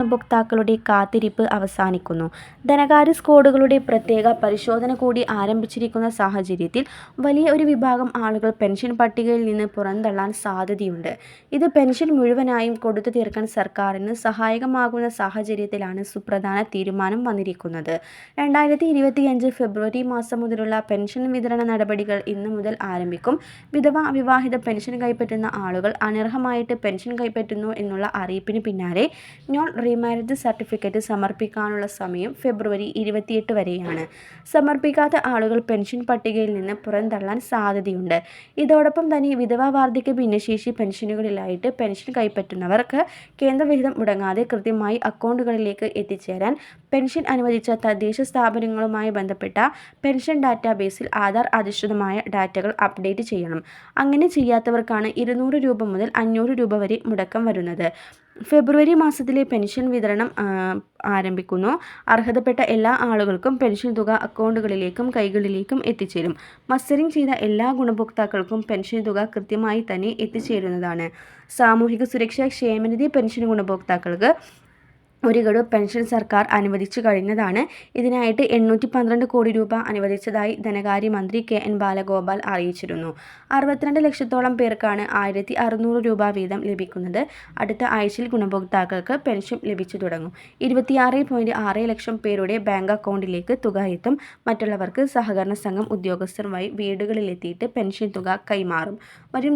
ഗുണഭോക്താക്കളുടെ കാത്തിരിപ്പ് അവസാനിക്കുന്നു. ധനകാര്യ സ്കോഡുകളുടെ പ്രത്യേക പരിശോധന കൂടി ആരംഭിച്ചിരിക്കുന്ന സാഹചര്യത്തിൽ വലിയ ഒരു വിഭാഗം ആളുകൾ പെൻഷൻ പട്ടികയിൽ നിന്ന് പുറന്തള്ളാൻ സാധ്യതയുണ്ട്. ഇത് പെൻഷൻ മുഴുവനായും കൊടുത്തു തീർക്കാൻ സർക്കാരിന് സഹായകമാകുന്ന സാഹചര്യത്തിലാണ് സുപ്രധാന തീരുമാനം വന്നിരിക്കുന്നത്. രണ്ടായിരത്തി ഇരുപത്തിയഞ്ച് ഫെബ്രുവരി മാസം മുതലുള്ള പെൻഷൻ വിതരണ നടപടികൾ ഇന്ന് മുതൽ ആരംഭിക്കും. വിധവ, അവിവാഹിത പെൻഷൻ കൈപ്പറ്റുന്ന ആളുകൾ അനർഹമായിട്ട് പെൻഷൻ കൈപ്പറ്റുന്നു എന്നുള്ള അറിയിപ്പിന് പിന്നാലെ നോൺ റീമാരേജ് സർട്ടിഫിക്കറ്റ് സമർപ്പിക്കാനുള്ള സമയം ഫെബ്രുവരി ഇരുപത്തിയെട്ട് വരെയാണ്. സമർപ്പിക്കാത്ത ആളുകൾ പെൻഷൻ പട്ടികയിൽ നിന്ന് പുറന്തള്ളാൻ സാധ്യതയുണ്ട്. ഇതോടൊപ്പം തന്നെ വിധവ, വാർദ്ധക്യ, ഭിന്നശേഷി പെൻഷനുകളിലായിട്ട് പെൻഷൻ കൈപ്പറ്റുന്നവർക്ക് കേന്ദ്രവിഹിതം മുടങ്ങാതെ കൃത്യമായി അക്കൗണ്ടുകളിലേക്ക് എത്തിച്ചേരാൻ പെൻഷൻ അനുവദിച്ച തദ്ദേശ സ്ഥാപനങ്ങളുമായി ബന്ധപ്പെട്ട പെൻഷൻ ഡാറ്റാബേസിൽ ആധാർ അധിഷ്ഠിതമായ ഡാറ്റകൾ അപ്ഡേറ്റ് ചെയ്യണം. അങ്ങനെ ചെയ്യാത്തവർക്കാണ് ഇരുന്നൂറ് രൂപ മുതൽ അഞ്ഞൂറ് രൂപ വരെ മുടക്കം വരുന്നത്. ഫെബ്രുവരി മാസത്തിലെ പെൻഷൻ വിതരണം ആരംഭിക്കുന്നു. അർഹതപ്പെട്ട എല്ലാ ആളുകൾക്കും പെൻഷൻ തുക അക്കൗണ്ടുകളിലേക്കും കൈകളിലേക്കും എത്തിച്ചേരും. മസ്റ്ററിംഗ് ചെയ്ത എല്ലാ ഗുണഭോക്താക്കൾക്കും പെൻഷൻ തുക കൃത്യമായി തന്നെ എത്തിച്ചേരുന്നതാണ്. സാമൂഹിക സുരക്ഷാ ക്ഷേമനിധി പെൻഷൻ ഗുണഭോക്താക്കൾക്ക് ഒരു ഗഡു പെൻഷൻ സർക്കാർ അനുവദിച്ചു കഴിഞ്ഞതാണ്. ഇതിനായിട്ട് എണ്ണൂറ്റി പന്ത്രണ്ട് കോടി രൂപ അനുവദിച്ചതായി ധനകാര്യമന്ത്രി കെ എൻ ബാലഗോപാൽ അറിയിച്ചിരുന്നു. അറുപത്തിരണ്ട് ലക്ഷത്തോളം പേർക്കാണ് ആയിരത്തി അറുന്നൂറ് രൂപ വീതം ലഭിക്കുന്നത്. അടുത്ത ആഴ്ചയിൽ ഗുണഭോക്താക്കൾക്ക് പെൻഷൻ ലഭിച്ചു തുടങ്ങും. ഇരുപത്തിയാറ് പോയിന്റ് ആറ് ലക്ഷം പേരുടെ ബാങ്ക് അക്കൗണ്ടിലേക്ക് തുക എത്തും. മറ്റുള്ളവർക്ക് സഹകരണ സംഘം ഉദ്യോഗസ്ഥർ വഴി വീടുകളിലെത്തിയിട്ട് പെൻഷൻ തുക കൈമാറും. വരും